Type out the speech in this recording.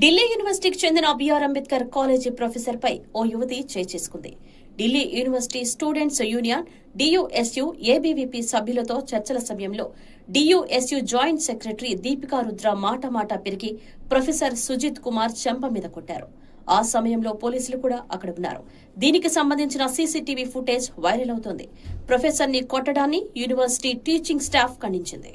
ఢిల్లీ యూనివర్సిటీకి చెందిన BR Ambedkar college professor పై ఓ యువతి చేసుకుంది. Delhi university students union DUSU ABVP సభ్యులతో చర్చల సమయంలో DUSU joint secretary Deepika Rudra మాట మాట పెరిగి ప్రొఫెసర్ సుజిత్ కుమార్ చెంప మీద కొట్టారు. ఆ సమయంలో పోలీసులు కూడా అక్కడ ఉన్నారు. దీనికి సంబంధించిన సీసీటీవీ ఫుటేజ్ వైరల్ అవుతోంది. ప్రొఫెసర్ని కొట్టడాన్ని యూనివర్సిటీ టీచింగ్ స్టాఫ్ ఖండించింది.